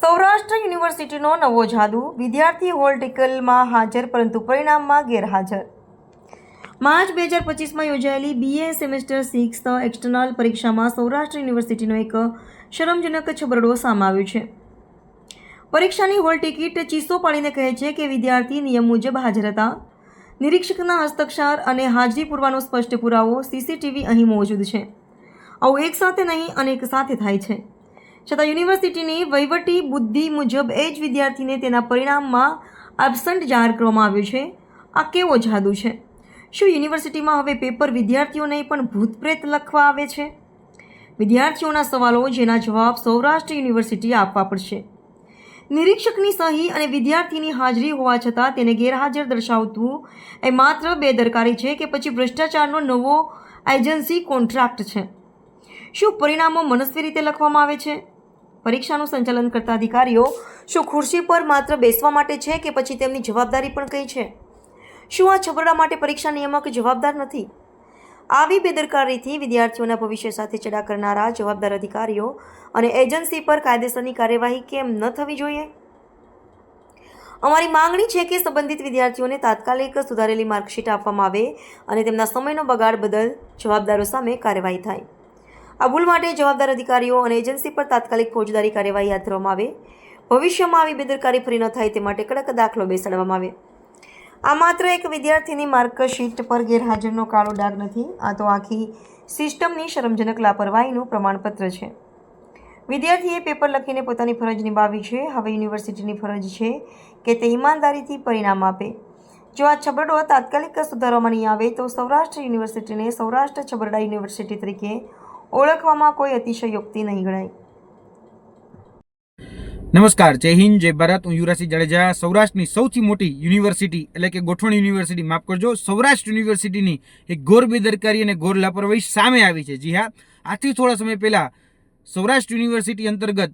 સૌરાષ્ટ્ર યુનિવર્સિટીનો નવો જાદુ વિદ્યાર્થી હોલ ટિકલમાં હાજર, પરંતુ પરિણામમાં ગેરહાજર. માર્ચ બે હજાર પચીસમાં યોજાયેલી બીએ સેમેસ્ટર સિક્સ એક્સટર્નલ પરીક્ષામાં સૌરાષ્ટ્ર યુનિવર્સિટીનો એક શરમજનક છબરડો સામે આવ્યો છે. પરીક્ષાની હોલ ટિકિટ ચીસો પાડીને કહે છે કે વિદ્યાર્થી નિયમ મુજબ હાજર હતા. નિરીક્ષકના હસ્તાક્ષર અને હાજરી પૂરવાનો સ્પષ્ટ પુરાવો સીસીટીવી અહીં મોજૂદ છે. આવું એક સાથે નહીં, અનેક સાથે થાય છે. છતાં યુનિવર્સિટીની વહીવટી બુદ્ધિ મુજબ એ જ વિદ્યાર્થીને તેના પરિણામમાં એબસન્ટ જાહેર કરવામાં આવ્યો છે. આ કેવો જાદુ છે? શું યુનિવર્સિટીમાં હવે પેપર વિદ્યાર્થીઓને પણ ભૂતપ્રેત લખવા આવે છે? વિદ્યાર્થીઓના સવાલો જેના જવાબ સૌરાષ્ટ્ર યુનિવર્સિટી આપવા પડશે. નિરીક્ષકની સહી અને વિદ્યાર્થીની હાજરી હોવા છતાં તેને ગેરહાજર દર્શાવતું એ માત્ર બેદરકારી છે કે પછી ભ્રષ્ટાચારનો નવો એજન્સી કોન્ટ્રાક્ટ છે. શું પરિણામો મનસ્વી રીતે લખવામાં આવે છે? પરીક્ષાનું સંચાલન કરતા અધિકારીઓ શું ખુરશી પર માત્ર બેસવા માટે છે કે પછી તેમની જવાબદારી પણ કઈ છે? શું આ છબરડા માટે પરીક્ષા નિયામક જવાબદાર નથી? આવી બેદરકારીથી વિદ્યાર્થીઓના ભવિષ્ય સાથે ચડા કરનારા જવાબદાર અધિકારીઓ અને એજન્સી પર કાયદેસરની કાર્યવાહી કેમ ન થવી જોઈએ? અમારી માંગણી છે કે સંબંધિત વિદ્યાર્થીઓને તાત્કાલિક સુધારેલી માર્કશીટ આપવામાં આવે અને તેમના સમયનો બગાડ બદલ જવાબદારો સામે કાર્યવાહી થાય. આ ભૂલ માટે જવાબદાર અધિકારીઓ અને એજન્સી પર તાત્કાલિક ફોજદારી કાર્યવાહી હાથ ધરવામાં આવે. ભવિષ્યમાં આવી બેદરકારી ફરી ન થાય તે માટે કડક દાખલો બેસાડવામાં આવે. આ માત્ર એક વિદ્યાર્થીની માર્કશીટ પર ગેરહાજરનો કાળો ડાઘ નથી, આ તો આખી સિસ્ટમની શરમજનક લાપરવાહીનું પ્રમાણપત્ર છે. વિદ્યાર્થીએ પેપર લખીને પોતાની ફરજ નિભાવી છે. હવે યુનિવર્સિટીની ફરજ છે કે તે ઈમાનદારીથી પરિણામ આપે. જો આ છબરડો તાત્કાલિક સુધારવામાં નહીં આવે તો સૌરાષ્ટ્ર યુનિવર્સિટીને સૌરાષ્ટ્ર છબરડા યુનિવર્સિટી તરીકે ઓળખવામાં કોઈ અતિશયોક્તિ નહીં ગણાય. નમસ્કાર, જય હિન્દ, જય ભારત. હું યુવરાજસિંહ જાડેજા, સૌરાષ્ટ્રની સૌથી મોટી યુનિવર્સિટી, એટલે કે ગોઠવણ યુનિવર્સિટી, માફ કરજો, સૌરાષ્ટ્ર યુનિવર્સિટીની એક ઘોર બેદરકારી અને ઘોર લાપરવાહી સામે આવી છે. જી હા આથી થોડા સમય પહેલાં સૌરાષ્ટ્ર યુનિવર્સિટી અંતર્ગત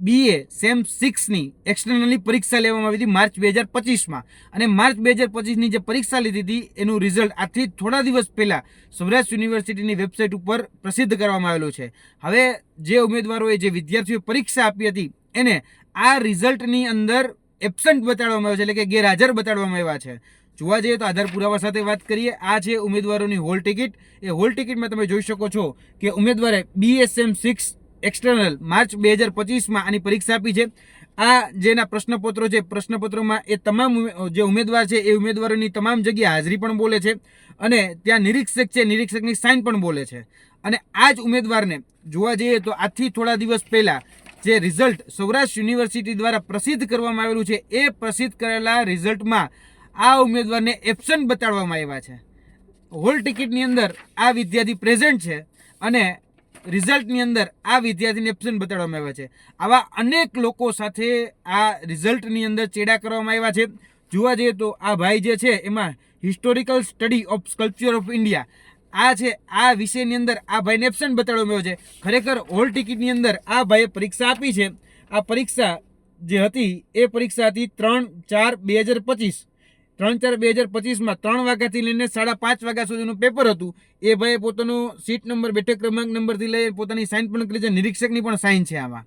બીએ સેમ સિક્સની એક્સટર્નલની પરીક્ષા લેવામાં આવી હતી માર્ચ બે હજાર પચીસમાં. અને માર્ચ બે હજાર પચીસની જે પરીક્ષા લીધી હતી, એનું રિઝલ્ટ આજથી થોડા દિવસ પહેલાં સૌરાષ્ટ્ર યુનિવર્સિટીની વેબસાઇટ ઉપર પ્રસિદ્ધ કરવામાં આવેલો છે. હવે જે ઉમેદવારોએ, જે વિદ્યાર્થીઓએ પરીક્ષા આપી હતી, એને આ રિઝલ્ટની અંદર એબસન્ટ બતાડવામાં આવ્યો છે, એટલે કે ગેરહાજર બતાડવામાં આવ્યા છે. જોવા જઈએ તો આધાર પુરાવા સાથે વાત કરીએ, આ છે ઉમેદવારોની હોલ ટિકિટ એ હોલ ટિકિટમાં તમે જોઈ શકો છો કે ઉમેદવારે બીએસએમ સિક્સ એક્સટર્નલ માર્ચ બે હજાર પચીસમાં આની પરીક્ષા આપી છે. આ જેના પ્રશ્નપત્રો છે, પ્રશ્નપત્રોમાં એ તમામ જે ઉમેદવાર છે, એ ઉમેદવારોની તમામ જગ્યાએ હાજરી પણ બોલે છે અને ત્યાં નિરીક્ષક છે, નિરીક્ષકની સાઇન પણ બોલે છે. અને આ જ ઉમેદવારને જોવા જઈએ તો આજથી થોડા દિવસ પહેલાં જે રિઝલ્ટ સૌરાષ્ટ્ર યુનિવર્સિટી દ્વારા પ્રસિદ્ધ કરવામાં આવેલું છે, એ પ્રસિદ્ધ કરેલા રિઝલ્ટમાં આ ઉમેદવારને એબસન્ટ બતાડવામાં આવ્યા છે. હોલ ટિકિટની અંદર આ વિદ્યાર્થી પ્રેઝન્ટ છે અને રિઝલ્ટની અંદર આ વિદ્યાર્થીને એબસન્ટ બતાડવામાં આવ્યા છે. આવા અનેક લોકો સાથે આ રિઝલ્ટની અંદર ચેડા કરવામાં આવ્યા છે. જોવા જઈએ તો આ ભાઈ જે છે એમાં historical study of sculpture of India આ છે, આ વિષયની અંદર આ ભાઈને એબસન્ટ બતાડવામાં આવ્યો છે. ખરેખર હોલ ટિકિટની અંદર આ ભાઈએ પરીક્ષા આપી છે. આ પરીક્ષા જે હતી એ પરીક્ષા હતી ત્રણ ચાર બે હજાર પચીસ. ત્રણ ચાર બે હજાર પચીસમાં ત્રણ વાગ્યાથી લઈને સાડા પાંચ વાગ્યા સુધીનું પેપર હતું. એ ભાઈએ પોતાનો સીટ નંબર બેઠક ક્રમાંક નંબરથી લઈ પોતાની સાઇન પણ કરી છે. નિરીક્ષકની પણ સાઇન છે આમાં.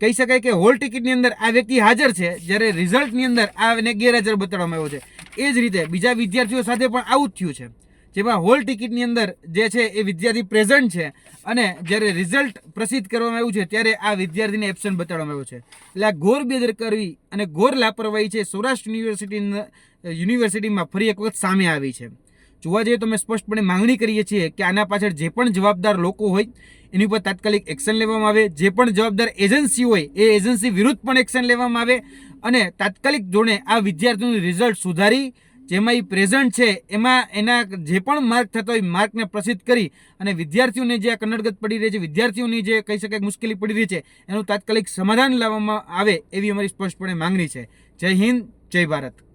કહી શકાય કે હોલ ટિકિટની અંદર આ વ્યક્તિ હાજર છે. જ્યારે રિઝલ્ટની અંદર આને ગેરહાજર બતાડવામાં આવ્યો છે. એ જ રીતે બીજા વિદ્યાર્થીઓ સાથે પણ આવું જ થયું છે. જેમાં હોલ ટિકિટની અંદર જે છે એ વિદ્યાર્થી પ્રેઝન્ટ છે અને જ્યારે રિઝલ્ટ પ્રસિદ્ધ કરવામાં આવ્યું છે, ત્યારે આ વિદ્યાર્થીને એબસન્ટ બતાડવામાં આવ્યો છે. એટલે આ ઘોર બેદરકારી અને ઘોર લાપરવાહી છે સૌરાષ્ટ્ર યુનિવર્સિટી યુનિવર્સિટીમાં ફરી એક વખત સામે આવી છે. જોવા જઈએ તો અમે સ્પષ્ટપણે માંગણી કરીએ છીએ કે આના પાછળ જે પણ જવાબદાર લોકો હોય, એની ઉપર તાત્કાલિક એક્શન લેવામાં આવે. જે પણ જવાબદાર એજન્સી હોય, એ એજન્સી વિરુદ્ધ પણ એક્શન લેવામાં આવે અને તાત્કાલિક ધોરણે આ વિદ્યાર્થીનું રિઝલ્ટ સુધારી જેમાં એ પ્રેઝન્ટ છે, એમાં એના જે પણ માર્ક થતો હોય માર્કને પ્રસિદ્ધ કરી અને વિદ્યાર્થીઓને જે આ કન્નડગત પડી રહી છે, વિદ્યાર્થીઓની જે કહી શકાય મુશ્કેલી પડી રહી છે, એનું તાત્કાલિક સમાધાન લાવવામાં આવે એવી અમારી સ્પષ્ટપણે માંગણી છે. જય હિન્દ, જય ભારત.